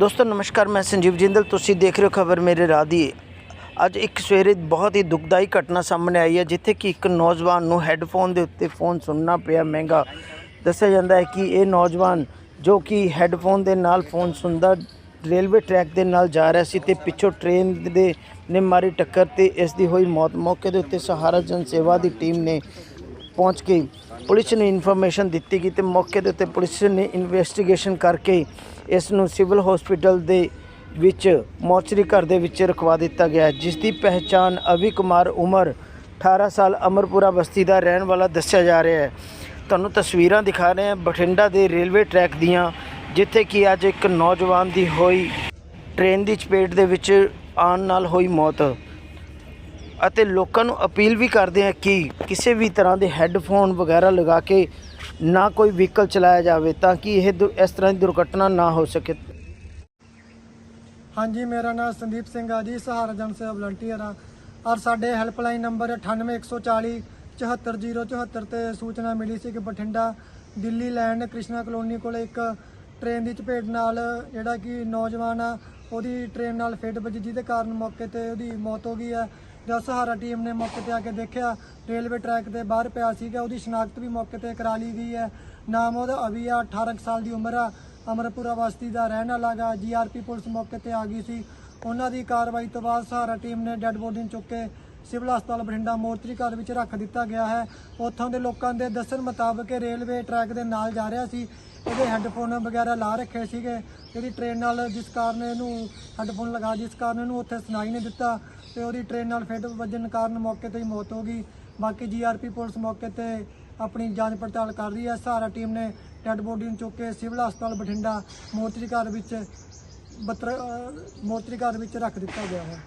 ਦੋਸਤੋ, ਨਮਸਕਾਰ, ਮੈਂ ਸੰਜੀਵ ਜਿੰਦਲ। ਤੁਸੀਂ ਦੇਖ ਰਹੇ ਹੋ ਖਬਰ ਮੇਰੇ ਰਾਹ ਦੀ। ਅੱਜ ਇੱਕ ਸਵੇਰੇ ਬਹੁਤ ਹੀ ਦੁਖਦਾਈ ਘਟਨਾ ਸਾਹਮਣੇ ਆਈ ਹੈ, ਜਿੱਥੇ ਕਿ ਇੱਕ ਨੌਜਵਾਨ ਨੂੰ ਹੈੱਡਫੋਨ ਦੇ ਉੱਤੇ ਫੋਨ ਸੁਣਨਾ ਪਿਆ ਮਹਿੰਗਾ। ਦੱਸਿਆ ਜਾਂਦਾ ਹੈ ਕਿ ਇਹ ਨੌਜਵਾਨ ਜੋ ਕਿ ਹੈੱਡਫੋਨ ਦੇ ਨਾਲ ਫੋਨ ਸੁਣਦਾ, ਰੇਲਵੇ ਟਰੈਕ ਦੇ ਨਾਲ ਜਾ ਰਿਹਾ ਸੀ ਤੇ ਪਿੱਛੋਂ ਟ੍ਰੇਨ ਦੇ ਨੇ ਮਾਰੀ ਟੱਕਰ ਤੇ ਇਸ ਦੀ ਹੋਈ ਮੌਤ। ਮੌਕੇ ਦੇ ਉੱਤੇ ਸਹਾਰਾ ਜਨ ਸੇਵਾ ਦੀ ਟੀਮ ਨੇ ਪਹੁੰਚ ਕੇ ਪੁਲਿਸ ਨੂੰ ਇਨਫੋਰਮੇਸ਼ਨ ਦਿੱਤੀ ਗਈ ਤੇ ਮੌਕੇ ਦੇ ਉੱਤੇ ਪੁਲਿਸ ਨੇ ਇਨਵੈਸਟੀਗੇਸ਼ਨ ਕਰਕੇ ਇਸ ਨੂੰ ਸਿਵਲ ਹਸਪੀਟਲ ਦੇ ਵਿੱਚ ਮੌਚਰੀ ਘਰ ਦੇ ਵਿੱਚ ਰਖਵਾ ਦਿੱਤਾ ਗਿਆ। ਜਿਸ ਦੀ ਪਹਿਚਾਣ ਅਵੀ ਕੁਮਾਰ ਉਮਰ 18 ਸਾਲ ਅਮਰਪੁਰਾ ਬਸਤੀ ਦਾ ਰਹਿਣ ਵਾਲਾ ਦੱਸਿਆ ਜਾ ਰਿਹਾ ਹੈ। ਤੁਹਾਨੂੰ ਤਸਵੀਰਾਂ ਦਿਖਾ ਰਹੇ ਹਾਂ ਬਠਿੰਡਾ ਦੇ ਰੇਲਵੇ ਟਰੈਕ ਦੀਆਂ, ਜਿੱਥੇ ਕਿ ਅੱਜ ਇੱਕ ਨੌਜਵਾਨ ਦੀ ਹੋਈ ਟ੍ਰੇਨ ਦੀ ਚਪੇਟ ਦੇ ਵਿੱਚ ਆਉਣ ਨਾਲ ਹੋਈ ਮੌਤ। ਅਤੇ ਲੋਕਾਂ ਨੂੰ ਅਪੀਲ ਵੀ ਕਰਦੇ ਹਾਂ ਕਿ ਕਿਸੇ ਵੀ ਤਰ੍ਹਾਂ ਦੇ ਹੈੱਡਫੋਨ ਵਗੈਰਾ ਲਗਾ ਕੇ ਨਾ ਕੋਈ ਵਹੀਕਲ ਚਲਾਇਆ ਜਾਵੇ ਤਾਂ ਕਿ ਇਹ ਦੁ- ਇਸ ਤਰ੍ਹਾਂ ਦੀ ਦੁਰਘਟਨਾ ਨਾ ਹੋ ਸਕੇ। ਹਾਂਜੀ, ਮੇਰਾ ਨਾਮ ਸੰਦੀਪ ਸਿੰਘ ਆ ਜੀ, ਸਹਾਰਾ ਜਨ ਸੇਵਾ ਵਲੰਟੀਅਰ ਆ। ਔਰ ਸਾਡੇ ਹੈਲਪਲਾਈਨ ਨੰਬਰ 98140 74074 ਤੇ ਸੂਚਨਾ ਮਿਲੀ ਸੀ ਕਿ ਬਠਿੰਡਾ ਦਿੱਲੀ ਲੈਂਡ ਕ੍ਰਿਸ਼ਨਾ ਕਲੋਨੀ ਕੋਲ ਇੱਕ ਟ੍ਰੇਨ ਦੀ ਚਪੇਟ ਨਾਲ ਜਿਹੜਾ ਕਿ ਨੌਜਵਾਨ ਆ, ਉਹਦੀ ਟ੍ਰੇਨ ਨਾਲ ਫੇਟ ਵੱਜੀ, ਜਿਹਦੇ ਕਾਰਨ ਮੌਕੇ ਤੇ ਉਹਦੀ ਮੌਤ ਹੋ ਗਈ ਹੈ ਜਦ ਸਹਾਰਾ ਟੀਮ ਨੇ ਮੌਕੇ ਤੇ ਆ ਕੇ ਦੇਖਿਆ। ਰੇਲਵੇ ਟਰੈਕ ਦੇ ਬਾਹਰ ਪਿਆ ਸੀਗਾ, ਉਹਦੀ ਸ਼ਨਾਖਤ ਵੀ ਮੌਕੇ ਤੇ ਕਰਾ ਲਈ ਗਈ ਹੈ। ਨਾਮ ਉਹਦਾ ਅਵੀ ਆ 18 ਕੁ ਸਾਲ ਦੀ ਉਮਰ ਆ। ਅਮਰਪੁਰਾ ਬਸਤੀ ਦਾ ਰਹਿਣ ਵਾਲਾ ਗਾ। ਜੀਆਰਪੀ ਪੁਲਿਸ ਮੌਕੇ ਤੇ ਆ ਗਈ ਸੀ। ਉਹਨਾਂ ਦੀ ਕਾਰਵਾਈ ਤੋਂ ਬਾਅਦ ਸਹਾਰਾ ਟੀਮ ਨੇ ਡੈੱਡ ਬੋਡੀ ਨੂੰ ਚੁੱਕ ਕੇ ਸਿਵਲ ਹਸਪਤਾਲ ਬਠਿੰਡਾ ਮੋਰਚਰੀ ਘਰ ਵਿੱਚ ਰੱਖ ਦਿੱਤਾ ਗਿਆ ਹੈ। ਉੱਥੋਂ ਦੇ ਲੋਕਾਂ ਦੇ ਦੱਸਣ ਮੁਤਾਬਕ ਇਹ ਰੇਲਵੇ ਟਰੈਕ ਦੇ ਨਾਲ ਜਾ ਰਿਹਾ ਸੀ। ਇਹਦੇ ਹੈੱਡਫੋਨ ਵਗੈਰਾ ਲਾ ਰੱਖੇ ਸੀਗੇ। ਜਿਹੜੀ ਟ੍ਰੇਨ ਨਾਲ ਜਿਸ ਕਾਰਨ ਇਹਨੂੰ ਹੈੱਡਫੋਨ ਲਗਾ, ਜਿਸ ਕਾਰਨ ਇਹਨੂੰ ਉੱਥੇ ਸੁਣਾਈ ਨਹੀਂ ਦਿੱਤਾ ਤੇ ਉਹਦੀ ਟ੍ਰੇਨ ਨਾਲ ਫੇਟ ਵੱਜਣ ਕਾਰਨ ਮੌਕੇ ਤੇ ਹੀ ਮੌਤ ਹੋ ਗਈ। ਬਾਕੀ ਜੀਆਰਪੀ ਪੁਲਿਸ ਮੌਕੇ ਤੇ ਆਪਣੀ ਜਾਂਚ ਪੜਤਾਲ ਕਰ ਰਹੀ ਹੈ। ਸਹਾਰਾ ਟੀਮ ਨੇ ਡੈੱਡ ਬੋਡੀ ਨੂੰ ਚੁੱਕ ਕੇ ਸਿਵਲ ਹਸਪਤਾਲ ਬਠਿੰਡਾ ਮੋਰਚਰੀ ਘਰ ਵਿੱਚ ਬਤਰ ਅਹ ਮੋਰਚਰੀ ਘਰ ਵਿੱਚ ਰੱਖ ਦਿੱਤਾ ਗਿਆ ਹੈ।